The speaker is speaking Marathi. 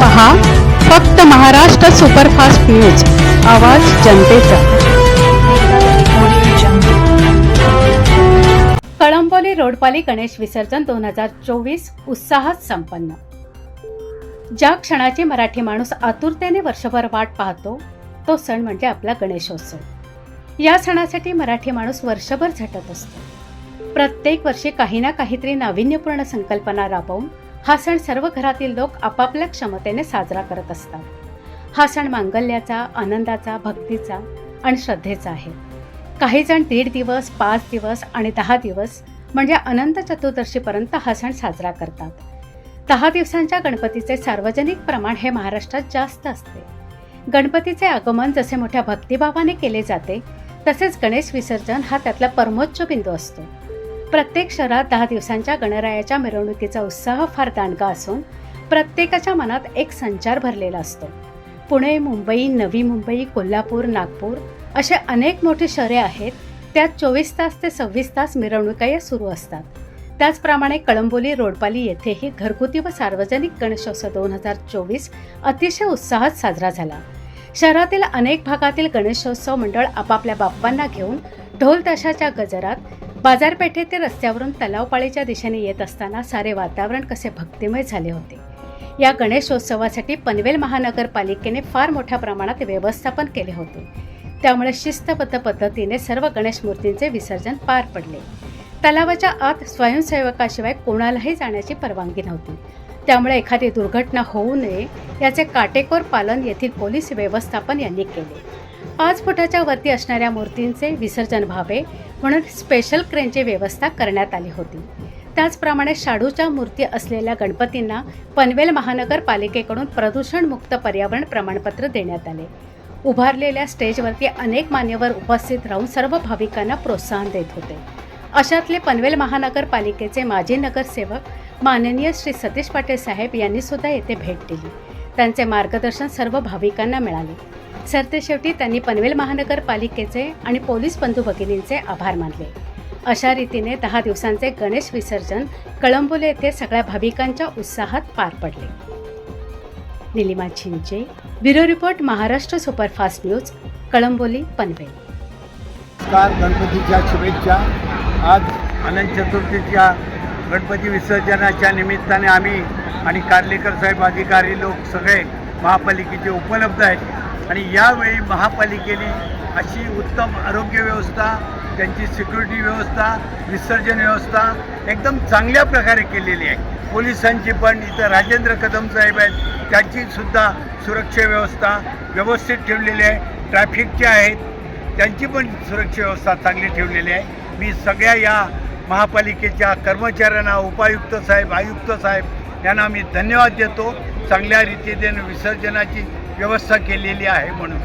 पहा फक्त महाराष्ट्र सुपरफास्ट न्यूज आवाज जनतेचा. कळंबोली रोडपाली गणेश विसर्जन दोन हजार चोवीस उत्साहात संपन्न. ज्या क्षणाची मराठी माणूस आतुरतेने वर्षभर वाट पाहतो तो सण म्हणजे आपला गणेशोत्सव. या सणासाठी मराठी माणूस वर्षभर झटत असतो. प्रत्येक वर्षी काही ना काहीतरी नाविन्यपूर्ण संकल्पना राबवून हा सण सर्व घरातील लोक आपापल्या क्षमतेने साजरा करत असतात. हा सण मांगल्याचा आनंदाचा भक्तीचा आणि श्रद्धेचा आहे. काही जण दीड दिवस पाच दिवस आणि दहा दिवस म्हणजे अनंत चतुर्दशीपर्यंत हा सण साजरा करतात. दहा दिवसांच्या गणपतीचे सार्वजनिक प्रमाण हे महाराष्ट्रात जास्त असते. गणपतीचे आगमन जसे मोठ्या भक्तिभावाने केले जाते तसेच गणेश विसर्जन हा त्यातला परमोच्च बिंदू असतो. प्रत्येक शहरात दहा दिवसांच्या गणरायाच्या मिरवणुकीचा उत्साह फार दांडगा असून प्रत्येकाच्या मनात एक संचार भरलेला असतो. पुणे मुंबई नवी मुंबई कोल्हापूर नागपूर असे अनेक मोठी शहरे आहेत त्यात चोवीस तास ते सव्वीस तास मिरवणुका या सुरू असतात. त्याचप्रमाणे कळंबोली रोडपाली येथेही घरगुती व सार्वजनिक गणेशोत्सव दोन हजार चोवीस अतिशय उत्साहात साजरा झाला. शहरातील अनेक भागातील गणेशोत्सव मंडळ आपापल्या बाप्पांना घेऊन ढोल ताशाच्या गजरात बाजारपेठेतील रस्त्यावरून तलावपाळीच्या दिशेने येत असताना सारे वातावरण कसे भक्तिमय झाले होते. या गणेशोत्सवासाठी पनवेल महानगरपालिकेने फार मोठ्या प्रमाणात व्यवस्थापन केले होते. त्यामुळे शिस्तबद्ध पद्धतीने सर्व गणेश मूर्तींचे विसर्जन पार पडले. तलावाच्या आत स्वयंसेवकाशिवाय कोणालाही जाण्याची परवानगी नव्हती. त्यामुळे एखादी दुर्घटना होऊ नये याचे काटेकोर पालन येथील पोलीस व्यवस्थापन यांनी केले. पाच फुटाच्या वरती असणाऱ्या मूर्तींचे विसर्जन व्हावे म्हणून स्पेशल क्रेनची व्यवस्था करण्यात आली होती. त्याचप्रमाणे शाडूच्या मूर्ती असलेल्या गणपतींना पनवेल महानगरपालिकेकडून प्रदूषणमुक्त पर्यावरण प्रमाणपत्र देण्यात आले. उभारलेल्या स्टेजवरती अनेक मान्यवर उपस्थित राहून सर्व भाविकांना प्रोत्साहन देत होते. अशातले पनवेल महानगरपालिकेचे माजी नगरसेवक माननीय श्री सतीश पाटील साहेब यांनी सुद्धा येथे भेट दिली. त्यांचे मार्गदर्शन सर्व भाविकांना मिळाले. सरतेशेवटी त्यांनी पनवेल महानगरपालिकेचे आणि पोलीस बंधू भगिनींचे आभार मानले. अशा रीतीने दहा दिवसांचे गणेश विसर्जन कळंबोले येथे सगळ्या भाविकांच्या उत्साहात पार पडले. Nilima Chhinche bureau report Maharashtra superfast news Kalamboli Panvel. नमस्कार गणपतीच्या शुभेच्छा. आज अनंत चतुर्थीच्या गणपती विसर्जनाच्या निमित्ताने आम्ही आणि कार्लेकर साहेब अधिकारी लोक सगळे महापालिकेचे उपलब्ध आहेत. आणि यावेळी महापालिकेने अशी उत्तम आरोग्य व्यवस्था त्यांची सिक्युरिटी व्यवस्था विसर्जन व्यवस्था एकदम चांगल्या प्रकारे केलेली आहे. पोलिसांची पण इथं राजेंद्र कदम साहेब आहेत त्यांचीसुद्धा सुरक्षा व्यवस्था व्यवस्थित ठेवलेली आहे. ट्रॅफिकचे आहेत त्यांची पण सुरक्षा व्यवस्था चांगली ठेवलेली आहे. मी सगळ्या या महापालिकेच्या कर्मचाऱ्यांना उपायुक्त साहेब आयुक्त साहेब यांना मी धन्यवाद देतो. चांगल्या रीतीने विसर्जनाची व्यवस्था केलेली आहे म्हणून.